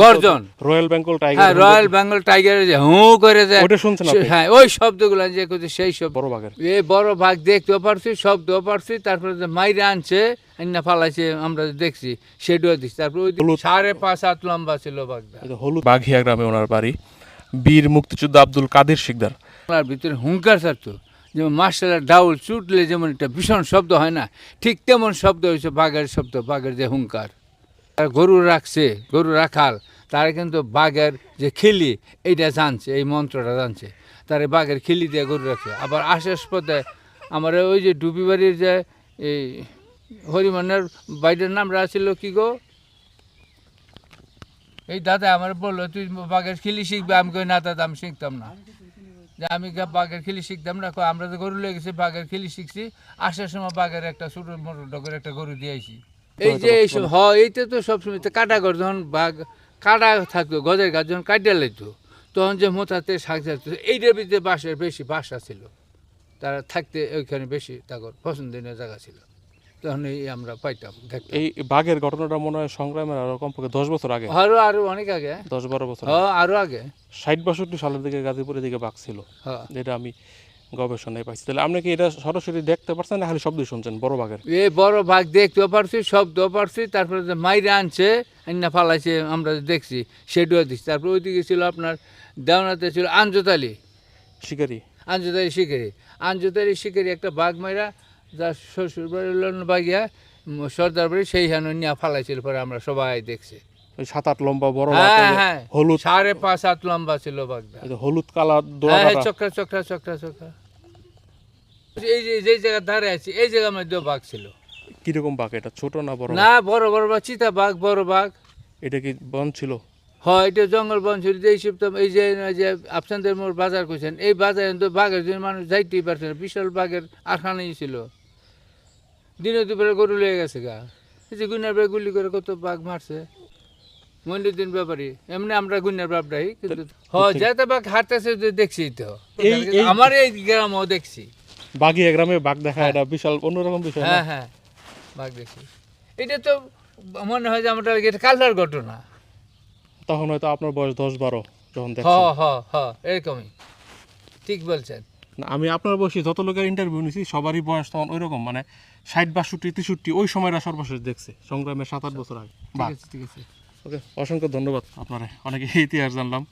গর্জন। Royal Bengal tiger হ্যাঁ royal Bengal টাইগারের যে হু করে যে ওটা শুনছেন আপনি? হ্যাঁ ওই শব্দগুলো যে করছে সেই শব্দ বড় বাঘের। এই বড় ভাগ দেখতেও পারছি শব্দও পারছি তারপরে যে মাইরে আনছে আইনা ফালাইছে আমরা যে দেখছি সেটাও দিচ্ছি তারপরে ওই। সাড়ে পাঁচ হাত লম্বা ছিল বাঘটা। হলুদ বাঘিয়া গ্রামে ওনার বাড়ি। বীর মুক্তিযোদ্ধা আব্দুল কাদের শিকদার। বাংলার ভিতরে হুঙ্কার ছাড়তো যেমন মার্শালের ডাউল চুটলে যেমন একটা ভীষণ শব্দ হয় না ঠিক তেমন শব্দ হয়েছে বাঘের শব্দ বাঘের যে হুঙ্কার। গরু রাখছে, গরু রাখাল, তারা কিন্তু বাঘের যে খিলি, এইটা জানছে, এই মন্ত্রটা জানছে। তারা বাঘের খিলি দিয়ে গরু রাখছে। আবার আশেষ পথে আমার ওই যে ডুবি বাড়ির যে এই হরিমনের বাইরের নাম ছিল কি গো? এই দাদা আমার বলল, তুই বাঘের খিলি শিখবে, আমি কই না দাদা, আমি শিখতাম না। যে আমি বাঘের খিলি শিখতাম না আমরা তো গরু লেগে গেছি, বাঘের খিলি শিখছি, আসার সময় বাঘের একটা ছোট মোটর ডগের একটা গরু দিয়েছি এই যে এইসব হ এইটা তো সবসময় তো কাটা গর যখন বাঘ কাটা থাকতো গজের গাছ যখন কাটিয়া লাইতো তখন যে মোতাতে শাক থাকতো এইটার ভিতরে বাসের বেশি বাসা ছিল তারা থাকতে ওইখানে বেশি তাগর পছন্দনীয় জায়গা ছিল। তখন এই আমরা পাইতাম এই বাঘের ঘটনাটা মনে হয় সংগ্রামের আরও কমপক্ষে দশ বছর আগে। আরও আরও অনেক আগে। দশ বারো বছর আরও আগে। ষাট বাষট্টি সালের দিকে গাজীপুরের দিকে বাঘ ছিল। হ্যাঁ যেটা আমি গবেষণায় পাইছি। তাহলে আপনি কি এটা সরাসরি দেখতে পারছেন না? খালি শব্দ শুনছেন বড় বাঘের এই বড় ভাগ দেখতেও পারছি শব্দও পারছি তারপরে যে মাইরে আনছে আইনা ফালাইছে আমরা দেখছি সেটাও দিচ্ছি তারপরে ওইদিকে ছিল আপনার দেওনাতে ছিল আঞ্জতালি। শিকারি। আঞ্জতালি শিকারি। আঞ্জতালি শিকারি একটা বাঘ মাইরা যার শ্বশুর বাড়ির বাগিয়া সর্দার বাড়ি সেই হানো নিয়ে ফালাইছিল পরে আমরা সবাই দেখছি। ওই সাত আট লম্বা বড় বাঘ, হ্যাঁ হ্যাঁ হলুদ সাড়ে পাঁচ হাত লম্বা ছিল বাঘটা। হলুদ কালার হ্যাঁ। চক্রা চক্রা চক্রা চক্রা। এই যে যে জায়গায় দাঁড়িয়ে আছি এই জায়গার মধ্যেও বাঘ ছিল। কীরকম বাঘ এটা? ছোট না বড়? না বড় বড় বাঘ চিতা বাঘ বড় বাঘ। এটা কি বন ছিল? হয় এটা জঙ্গল বন ছিল। এই সপ্তাহ এই যে যে আপনাদের মোর বাজার করছেন এই বাজারে তো বাঘের জন্য মানুষ যাইতেই পারছে না। বিশাল বাঘের আখানেই ছিল। দিনে দুপুরে গরু লেগে গেছে গা। এই যে গুনার বাড়ি গুলি করে কত বাঘ মারছে। মন্দির ব্যাপারী। এমনি আমরা গুনার বাপটাই কিন্তু হয় যাতে বাঘ হাঁটতেছে দেখছি তো। আমার এই গ্রামও দেখছি। বাঘিয়া গ্রামে বাঘ দেখা এটা বিশাল অন্যরকম বিষয় হ্যাঁ হ্যাঁ বাঘ দেখছি এটা তো মনে হয় যে আমরা এটা কালচার ঘটনা। তখন হয়তো আপনার বয়স দশ বারো যখন হ হ হ এরকমই। ঠিক বলছেন। আমি আপনার বয়সী যত লোকের ইন্টারভিউ নিছি সবারই বয়স তখন ওই রকম মানে ষাট বাষট্টি তেষট্টি ওই সময়টা সর্বশেষ দেখছে সংগ্রামের সাত আট বছর আগে। ঠিক বাঘ আছে ঠিক আছে। ওকে অসংখ্য ধন্যবাদ। আপনার অনেক ইতিহাস জানলাম।